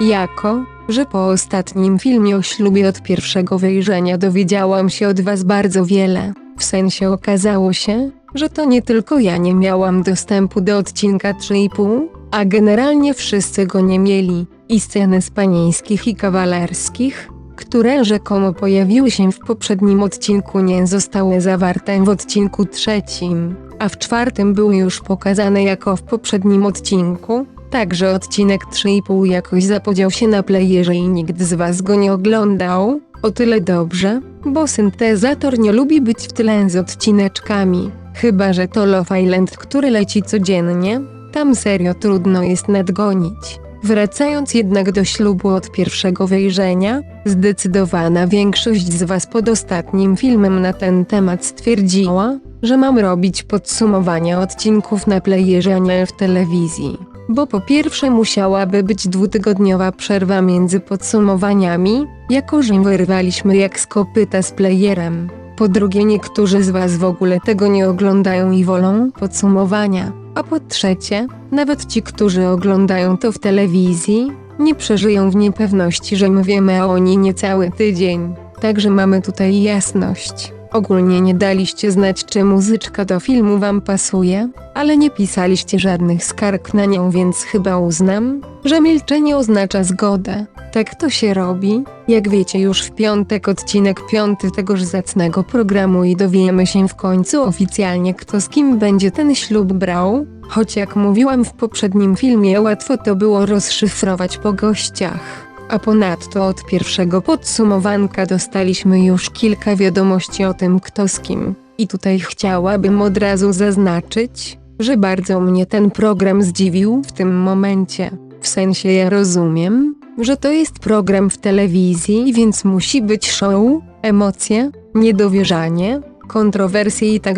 Jako, że po ostatnim filmie o ślubie od pierwszego wejrzenia dowiedziałam się od was bardzo wiele. W sensie okazało się, że to nie tylko ja nie miałam dostępu do odcinka 3,5, a generalnie wszyscy go nie mieli. I sceny z panieńskich i kawalerskich, które rzekomo pojawiły się w poprzednim odcinku nie zostały zawarte w odcinku trzecim, a w czwartym były już pokazane jako w poprzednim odcinku. Także odcinek 3,5 jakoś zapodział się na playerze i nikt z was go nie oglądał. O tyle dobrze, bo syntezator nie lubi być w tle z odcineczkami. Chyba, że to Love Island, który leci codziennie, tam serio trudno jest nadgonić. Wracając jednak do ślubu od pierwszego wejrzenia, zdecydowana większość z Was pod ostatnim filmem na ten temat stwierdziła, że mam robić podsumowania odcinków na playerze, a nie w telewizji. Bo po pierwsze musiałaby być dwutygodniowa przerwa między podsumowaniami, jako że wyrwaliśmy jak z kopyta z playerem. Po drugie niektórzy z Was w ogóle tego nie oglądają i wolą podsumowania. A po trzecie, nawet ci, którzy oglądają to w telewizji, nie przeżyją w niepewności, że my wiemy, a oni niecały tydzień. Także mamy tutaj jasność. Ogólnie nie daliście znać, czy muzyczka do filmu wam pasuje, ale nie pisaliście żadnych skarg na nią, więc chyba uznam, że milczenie oznacza zgodę. Tak to się robi. Jak wiecie, już w piątek odcinek piąty tegoż zacnego programu i dowiemy się w końcu oficjalnie, kto z kim będzie ten ślub brał. Choć jak mówiłam w poprzednim filmie, łatwo to było rozszyfrować po gościach. A ponadto od pierwszego podsumowanka dostaliśmy już kilka wiadomości o tym, kto z kim. I tutaj chciałabym od razu zaznaczyć, że bardzo mnie ten program zdziwił w tym momencie. W sensie ja rozumiem, że to jest program w telewizji, więc musi być show, emocje, niedowierzanie, kontrowersje i tak.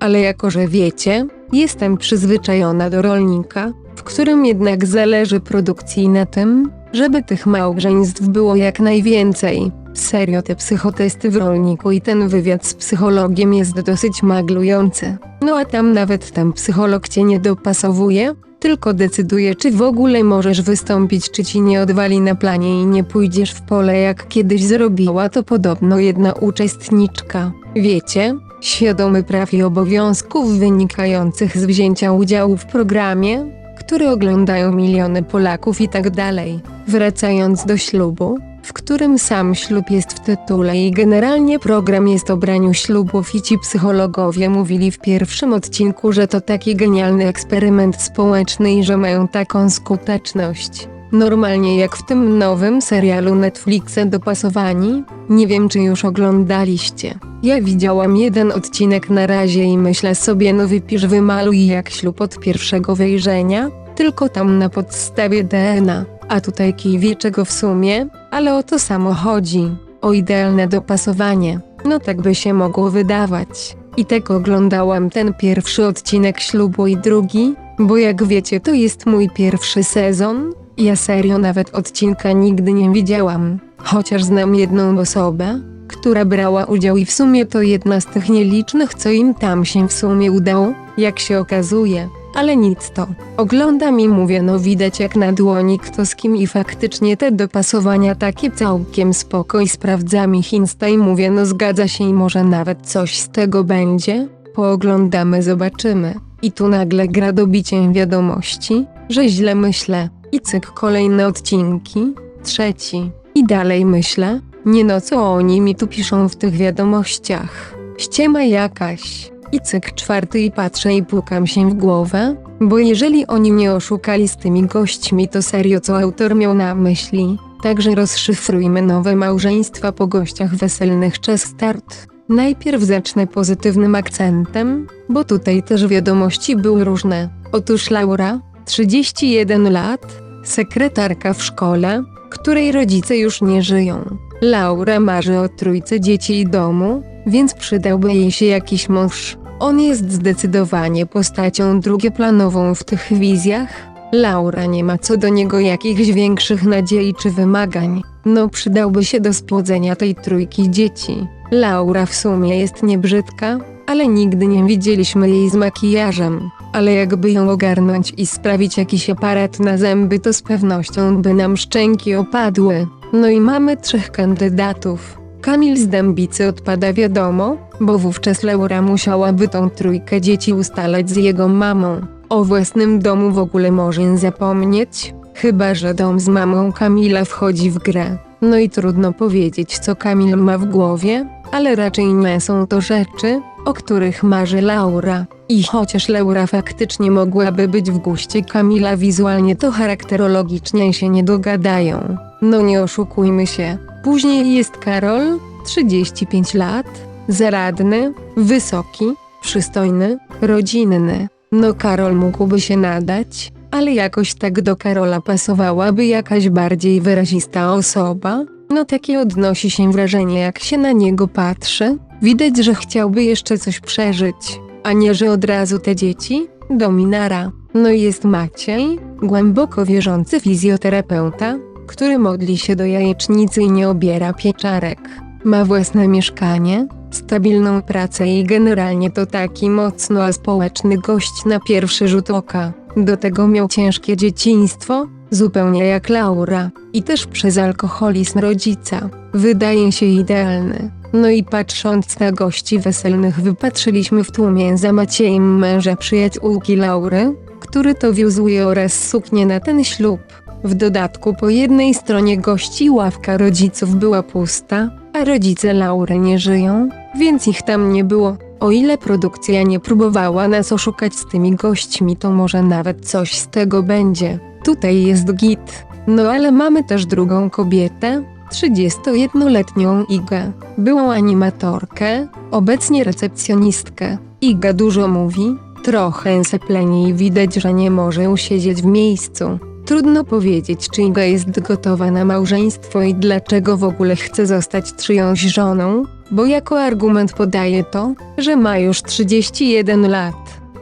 Ale jako że wiecie, jestem przyzwyczajona do rolnika, w którym jednak zależy produkcji na tym, żeby tych małżeństw było jak najwięcej. Serio te psychotesty w rolniku i ten wywiad z psychologiem jest dosyć maglujący. No a tam nawet ten psycholog cię nie dopasowuje, tylko decyduje czy w ogóle możesz wystąpić czy ci nie odwali na planie i nie pójdziesz w pole jak kiedyś zrobiła to podobno jedna uczestniczka. Wiecie? Świadomy praw i obowiązków wynikających z wzięcia udziału w programie, który oglądają miliony Polaków i tak dalej. Wracając do ślubu, w którym sam ślub jest w tytule i generalnie program jest o braniu ślubów i ci psychologowie mówili w pierwszym odcinku, że to taki genialny eksperyment społeczny i że mają taką skuteczność. Normalnie jak w tym nowym serialu Netflixa Dopasowani, nie wiem czy już oglądaliście. Ja widziałam jeden odcinek na razie i myślę sobie no wypisz wymaluj jak ślub od pierwszego wejrzenia, tylko tam na podstawie DNA. A tutaj kij wie czego w sumie, ale o to samo chodzi. O idealne dopasowanie. No tak by się mogło wydawać. I tak oglądałam ten pierwszy odcinek ślubu i drugi, bo jak wiecie to jest mój pierwszy sezon. Ja serio nawet odcinka nigdy nie widziałam. Chociaż znam jedną osobę, która brała udział i w sumie to jedna z tych nielicznych, co im tam się w sumie udało, jak się okazuje. Ale nic to. Oglądam i mówię, no widać jak na dłoni kto z kim i faktycznie te dopasowania takie całkiem spoko i sprawdzam ich insta i mówię, no zgadza się i może nawet coś z tego będzie. Pooglądamy, zobaczymy. I tu nagle gra dobiciem wiadomości, że źle myślę. I cyk kolejne odcinki. Trzeci. I dalej myślę, nie no co oni mi tu piszą w tych wiadomościach. Ściema jakaś. I cyk czwarty i patrzę i pukam się w głowę, bo jeżeli oni mnie oszukali z tymi gośćmi to serio co autor miał na myśli. Także rozszyfrujmy nowe małżeństwa po gościach weselnych czas start. Najpierw zacznę pozytywnym akcentem, bo tutaj też wiadomości były różne. Otóż Laura, 31 lat, sekretarka w szkole, której rodzice już nie żyją. Laura marzy o trójce dzieci i domu, więc przydałby jej się jakiś mąż. On jest zdecydowanie postacią drugieplanową w tych wizjach. Laura nie ma co do niego jakichś większych nadziei czy wymagań. No przydałby się do spłodzenia tej trójki dzieci. Laura w sumie jest niebrzydka, ale nigdy nie widzieliśmy jej z makijażem. ale jakby ją ogarnąć i sprawić jakiś aparat na zęby, to z pewnością by nam szczęki opadły. No i mamy trzech kandydatów. Kamil z Dębicy odpada wiadomo, bo wówczas Laura musiałaby tą trójkę dzieci ustalać z jego mamą. O własnym domu w ogóle może zapomnieć, chyba że dom z mamą Kamila wchodzi w grę. No i trudno powiedzieć, co Kamil ma w głowie, ale raczej nie są to rzeczy, o których marzy Laura. I chociaż Laura faktycznie mogłaby być w guście Kamila wizualnie, to charakterologicznie się nie dogadają. No nie oszukujmy się. Później jest Karol, 35 lat, zaradny, wysoki, przystojny, rodzinny. No Karol mógłby się nadać, ale jakoś tak do Karola pasowałaby jakaś bardziej wyrazista osoba. No takie odnosi się wrażenie jak się na niego patrzy. Widać, że chciałby jeszcze coś przeżyć, a nie że od razu te dzieci. Dominara. No i jest Maciej, głęboko wierzący fizjoterapeuta, który modli się do jajecznicy i nie obiera pieczarek. Ma własne mieszkanie, stabilną pracę i generalnie to taki mocno społeczny gość na pierwszy rzut oka. Do tego miał ciężkie dzieciństwo, zupełnie jak Laura, i też przez alkoholizm rodzica. Wydaje się idealny. No i patrząc na gości weselnych wypatrzyliśmy w tłumie za Maciejem męża przyjaciółki Laury, który to wiózłuje oraz suknię na ten ślub. W dodatku po jednej stronie gości ławka rodziców była pusta, a rodzice Laury nie żyją, więc ich tam nie było. O ile produkcja nie próbowała nas oszukać z tymi gośćmi, to może nawet coś z tego będzie. Tutaj jest git. No ale mamy też drugą kobietę, 31-letnią Igę. Byłą animatorkę, obecnie recepcjonistkę. Iga dużo mówi, trochę sepleni i widać, że nie może usiedzieć w miejscu. Trudno powiedzieć, czy Iga jest gotowa na małżeństwo i dlaczego w ogóle chce zostać czyjąś żoną, bo jako argument podaje to, że ma już 31 lat.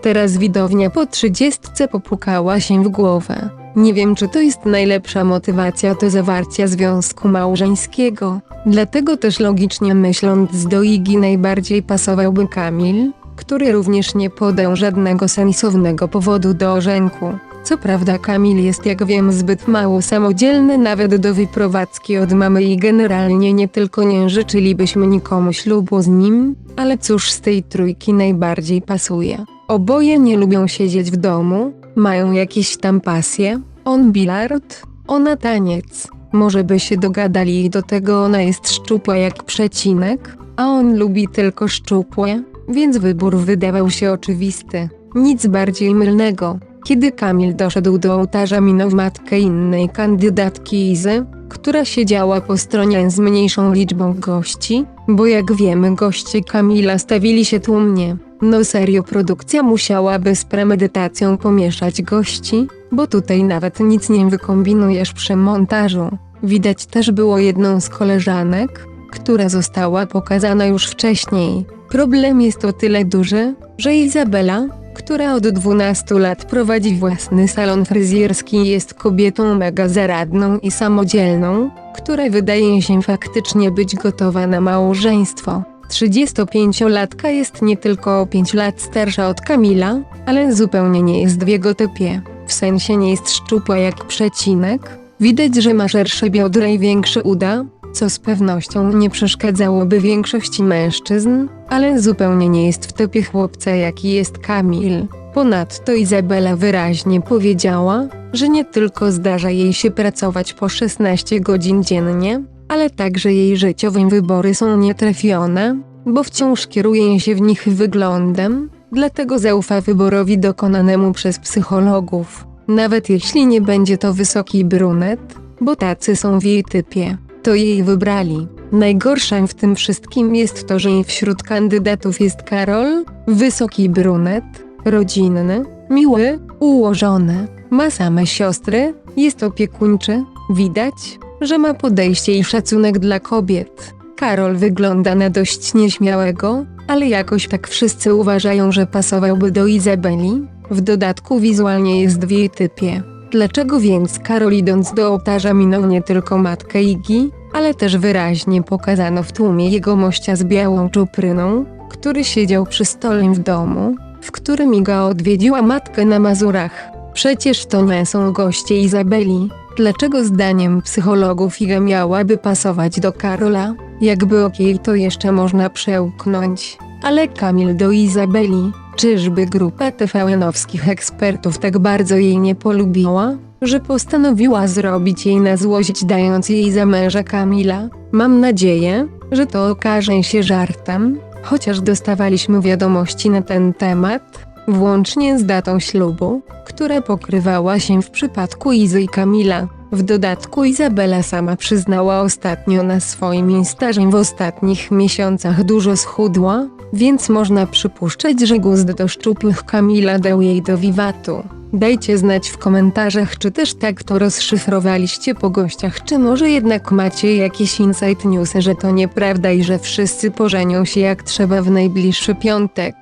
Teraz widownia po 30 popukała się w głowę. Nie wiem, czy to jest najlepsza motywacja do zawarcia związku małżeńskiego. Dlatego też logicznie myśląc do Igi najbardziej pasowałby Kamil, który również nie podał żadnego sensownego powodu do ożenku. Co prawda Kamil jest jak wiem zbyt mało samodzielny nawet do wyprowadzki od mamy i generalnie nie tylko nie życzylibyśmy nikomu ślubu z nim, ale cóż z tej trójki najbardziej pasuje. Oboje nie lubią siedzieć w domu, mają jakieś tam pasje, on bilard, ona taniec. Może by się dogadali i do tego ona jest szczupła jak przecinek, a on lubi tylko szczupłe, więc wybór wydawał się oczywisty. Nic bardziej mylnego. Kiedy Kamil doszedł do ołtarza minął matkę innej kandydatki Izy, która siedziała po stronie z mniejszą liczbą gości, bo jak wiemy goście Kamila stawili się tłumnie. No serio produkcja musiałaby z premedytacją pomieszać gości, bo tutaj nawet nic nie wykombinujesz przy montażu. Widać też było jedną z koleżanek, która została pokazana już wcześniej. Problem jest o tyle duży, że Izabela, która od 12 lat prowadzi własny salon fryzjerski jest kobietą mega zaradną i samodzielną, która wydaje się faktycznie być gotowa na małżeństwo. 35-latka jest nie tylko o 5 lat starsza od Kamila, ale zupełnie nie jest w jego typie. W sensie nie jest szczupła jak przecinek. Widać, że ma szersze biodra i większe uda, co z pewnością nie przeszkadzałoby większości mężczyzn, ale zupełnie nie jest w typie chłopca jaki jest Kamil. Ponadto Izabela wyraźnie powiedziała, że nie tylko zdarza jej się pracować po 16 godzin dziennie, ale także jej życiowe wybory są nietrafione, bo wciąż kieruje się w nich wyglądem, dlatego zaufa wyborowi dokonanemu przez psychologów. Nawet jeśli nie będzie to wysoki brunet, bo tacy są w jej typie, to jej wybrali. Najgorsze w tym wszystkim jest to, że wśród kandydatów jest Karol, wysoki brunet, rodzinny, miły, ułożony, ma same siostry, jest opiekuńczy, widać, że ma podejście i szacunek dla kobiet. Karol wygląda na dość nieśmiałego, ale jakoś tak wszyscy uważają, że pasowałby do Izabeli. W dodatku wizualnie jest w jej typie. Dlaczego więc Karol idąc do ołtarza minął nie tylko matkę Igi, ale też wyraźnie pokazano w tłumie jego mościa z białą czupryną, który siedział przy stole w domu. w którym Iga odwiedziła matkę na Mazurach. Przecież to nie są goście Izabeli. Dlaczego zdaniem psychologów Iga miałaby pasować do Karola? Jakby okej to jeszcze można przełknąć. Ale Kamil do Izabeli. Czyżby grupa TVN-owskich ekspertów tak bardzo jej nie polubiła, że postanowiła zrobić jej na złość dając jej za męża Kamila? Mam nadzieję, że to okaże się żartem, chociaż dostawaliśmy wiadomości na ten temat, włącznie z datą ślubu, która pokrywała się w przypadku Izy i Kamila. W dodatku Izabela sama przyznała ostatnio na swoim Instagramie w ostatnich miesiącach dużo schudła, więc można przypuszczać, że gust do szczupłych Kamila dał jej do wiwatu. Dajcie znać w komentarzach, czy też tak to rozszyfrowaliście po gościach, czy może jednak macie jakieś insight newsy, że to nieprawda i że wszyscy pożenią się jak trzeba w najbliższy piątek.